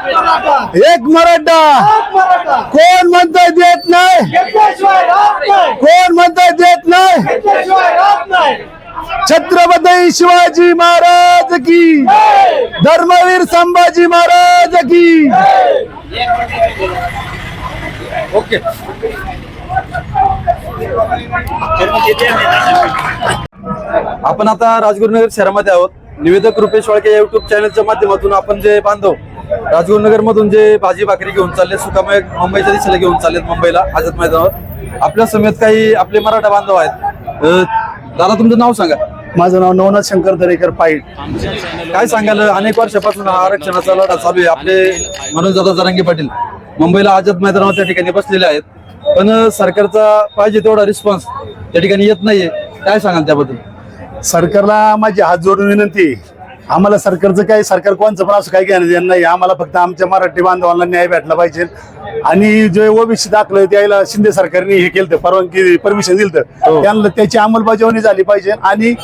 एक मराठा. कोण म्हणतोय देत नाही? कोण म्हणतोय देत नाही? छत्रपती शिवाजी महाराज की. धर्मवीर संभाजी महाराज की. ओके आपण आता राजगुरुनगर शहरामध्ये आहोत. निवेदक रुपेश वाळके युट्यूब चॅनलच्या माध्यमातून आपण जे बांधव राजगुरुनगर मधून जे भाजी भाकरी घेऊन चालले सुकामय मुंबईच्या दिशेला घेऊन चाललेत मुंबईला आझाद मैदानावर. आपल्या समेत काही आपले मराठा बांधव आहेत. दादा तुमचं नाव सांगा. माझं नाव नवनाथ शंकर दरेकर पाईट काय सांगाल? अनेक वर्षापासून हा आरक्षणाचा लढा चालू आहे. आपले मनोज दादा जरांगे पाटील मुंबईला आझाद मैदानावर त्या ठिकाणी बसलेले आहेत. पण सरकारचा पाहिजे तेवढा रिस्पॉन्स त्या ठिकाणी येत नाहीये. काय सांगाल त्याबद्दल? सरकारला माझी हात जोडून विनंती आहे. आम्हाला सरकारचं काही सरकार कोणचं पण असं काही घेणं नाही. आम्हाला फक्त आमच्या मराठी बांधवांना न्याय भेटला पाहिजे. आणि जे ओबीसी दाखलं त्याला शिंदे सरकारने हे केलं परवानगी परमिशन दिलं त्यांना त्याची अंमलबजावणी झाली पाहिजे आणि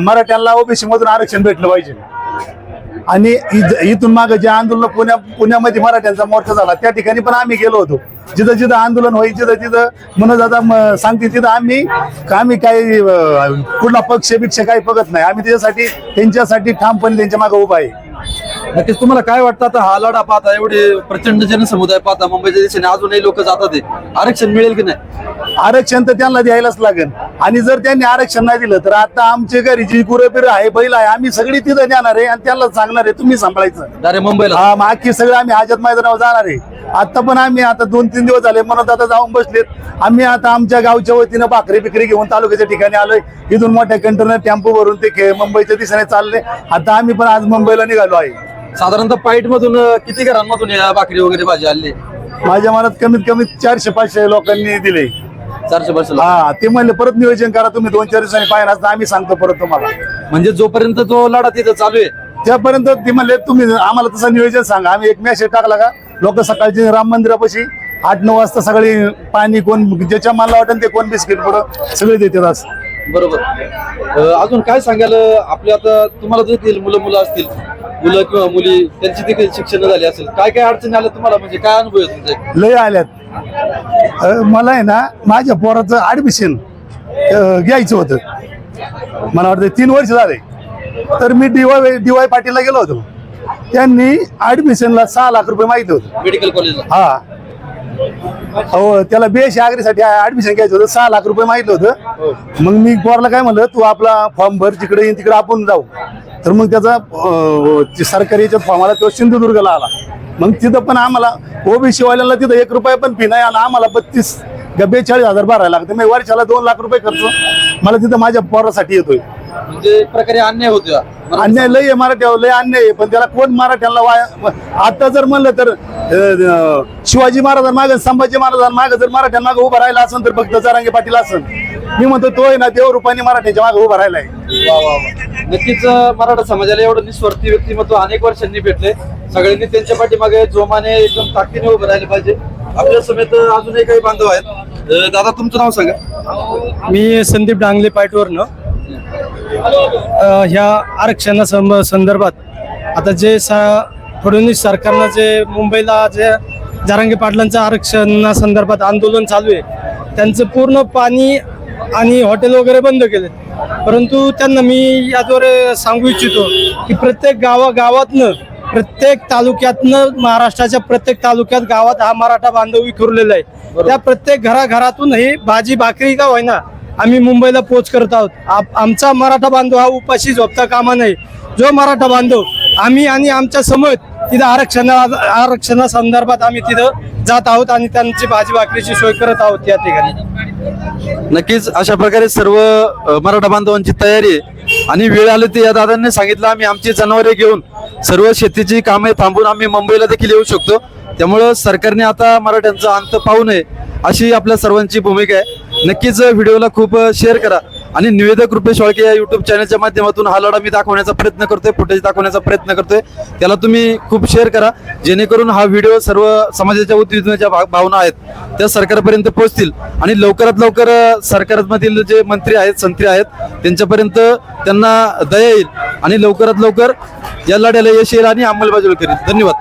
मराठ्यांना ओबीसी मधून आरक्षण भेटलं पाहिजे. आणि इथून माग जे आंदोलन पुण्या पुण्यामध्ये मराठ्यांचा मोर्चा झाला त्या ठिकाणी पण आम्ही गेलो होतो. जिथं जिथं आंदोलन होईल जिथं तिथं म्हणून आता सांगते तिथं आम्ही आम्ही काही कुठला पक्ष बिक्ष काही बघत नाही. आम्ही त्याच्यासाठी त्यांच्यासाठी ठामपणे त्यांच्या मागे उभा आहे. नक्कीच तुम्हाला काय वाटतं आता हा लढा पाहता एवढे प्रचंड जनसमुदाय पाहता मुंबईच्या दिशेने अजूनही लोक जातात आरक्षण मिळेल की नाही? आरक्षण तर त्यांना द्यायलाच लागेल. आणि जर त्यांनी आरक्षण नाही दिलं तर आता आमच्या घरी जी गुरबिर आहे बैल आहे आम्ही सगळी तिथं नेणार आहे आणि त्यांना सांगणार आहे तुम्ही सांभाळायचं. डायरेक्ट मुंबईला. हा मग अख्खी सगळं आम्ही आझाद मैदानावर जाणार आहे. आता पण आम्ही आता दोन तीन दिवस झाले म्हणत आता जाऊन बसलेत. आम्ही आता आमच्या गावच्या वतीनं भाकरी बिकरी घेऊन तालुक्याच्या ठिकाणी आलोय. इथून मोठ्या कंटेनर टेम्पो भरून ते मुंबईच्या दिशेने चालले. आता आम्ही पण आज मुंबईला निघालो आहे. साधारणतः पाईट मधून किती घरांमधून या भाकरी वगैरे भाजी आणली? माझ्या मनात कमीत कमी चारशे पाचशे लोकांनी दिले. चारशे वर्षाला हा ते म्हणले परत नियोजन करा तुम्ही दोन चार दिवसांनी पाहिजे असं आम्ही सांगतो परत तुम्हाला. म्हणजे जोपर्यंत तो लढा तिथं चालू आहे. त्यापर्यंत ते म्हणले तुम्ही आम्हाला तसं नियोजन सांगा. आम्ही एक मेसेज टाकला का लोक सकाळची राम मंदिरापाशी आठ नऊ वाजता सगळी पाणी कोण ज्याच्या मला वाटेल ते कोण बिस्किट पुढं सगळे देतात असं बरोबर. अं, अजून काय सांगाल आपल्या आता तुम्हाला देखील मुलं मुलं असतील मुलं किंवा मुली त्यांची देखील शिक्षण झाली असेल. काय काय अडचणी आल्या तुम्हाला? म्हणजे काय अनुभव आहे तुमचे? लय आल्यात. अ, मला आहे ना माझ्या पोराचं ऍडमिशन घ्यायचं होतं. मला वाटतं तीन वर्ष झाले. तर मी डीवाय डीवाय पाटीलला गेलो होतो. त्यांनी ऍडमिशनला सहा लाख रुपये माहिती होतं. मेडिकल कॉलेजला हा. हो त्याला बेश आगरीसाठी ऍडमिशन घ्यायचं होतं. सहा लाख रुपये माहिती होतं. मग मी पोराला काय म्हणलं तू आपला फॉर्म भर तिकडे येईन तिकडे आपण जाऊ. तर मग त्याचा जे सरकारी याच्यात फॉर्म आला तो सिंधुदुर्गला आला. मग तिथं पण आम्हाला ओबीसी वाल्यांना तिथं एक रुपया पण फी नाही आणि आम्हाला बत्तीस बेचाळीस हजार भरायला लागते. मी वर्षाला दोन लाख रुपये खर्च मला तिथं माझ्या पोरासाठी येतोय. म्हणजे एक प्रकारे अन्याय होतो अन्याय लय आहे मराठ्यावर लय अन्याय आहे. पण त्याला कोण मराठ्याला वाया आता जर म्हणलं तर अं, शिवाजी महाराजांमागे संभाजी महाराजांमागे जर मराठ्यांमागे उभा राहिला असेल तर फक्त जरांगे पाटील असेल मी म्हणतो तो आहे ना देवरूपाने मराठ्याच्या मागे उभा राहिलाय. वा वा वा. नक्कीच अं, मराठा समाजाला एवढं निस्वार्थी व्यक्तिमत्व अनेक वर्षांनी भेटले सगळ्यांनी त्यांच्या पाठीमागे जोमाने एकदम ताकदीने उभं राहिले पाहिजे. आपल्या समेत अजूनही काही बांधव आहेत. अं, दादा तुमचं नाव सांगा. मी संदीप डांगले पाईटवरनं अ, ह्या आरक्षणा संदर्भात आता जे सा फडणवीस सरकारनं जे मुंबईला जे जारांगे पाटलांचं आरक्षणा संदर्भात आंदोलन चालू आहे त्यांचं पूर्ण पाणी आणि हॉटेल वगैरे बंद केले. परंतु त्यांना मी याद्वारे सांगू इच्छितो की प्रत्येक गावा गावातनं प्रत्येक तालुक्यातनं महाराष्ट्राच्या प्रत्येक तालुक्यात गावात हा मराठा बांधव विखुरलेला आहे. त्या प्रत्येक घराघरातून ही भाजी भाकरी का होईना आम्ही मुंबईला पोच करत आहोत. आप- आमचा मराठा बांधव हा उपाशी झोपता कामा नये. जो मराठा बांधव आम्ही आणि आमच्यासमोर तिथं आरक्षणा आरक्षणा संदर्भात आम्ही तिथं जात आहोत आणि त्यांची भाजी भाकरीची सोय करत आहोत या ठिकाणी. नक्कीच अशा प्रकारे सर्व मराठा बांधवांची तयारी आहे. आणि वेळ आली ते या दादांनी सांगितलं आम्ही आमची जनावरे घेऊन सर्व शेतीची कामे थांबून आम्ही मुंबईला देखील येऊ शकतो. त्यामुळं सरकारने आता मराठ्यांचा अंत पाहू नये अशी आपल्या सर्वांची भूमिका आहे. नक्कीच व्हिडिओला खूप शेअर करा. आणि निवेदक रुपेश वाळके या युट्यूब चॅनलच्या माध्यमातून हा लढा मी दाखवण्याचा प्रयत्न करतोय फुटेज दाखवण्याचा प्रयत्न करतोय. त्याला तुम्ही खूप शेअर करा. जेणेकरून हा व्हिडिओ सर्व समाजाच्या उद्योजनाच्या भा- भावना आहेत त्या सरकारपर्यंत पोहोचतील. आणि लवकरात लवकर सरकारमधील जे मंत्री आहेत संत्री आहेत त्यांच्यापर्यंत त्यांना दया येईल. आणि लवकरात लवकर या लढ्याला यश येईल आणि अंमलबजावणी करेल. धन्यवाद.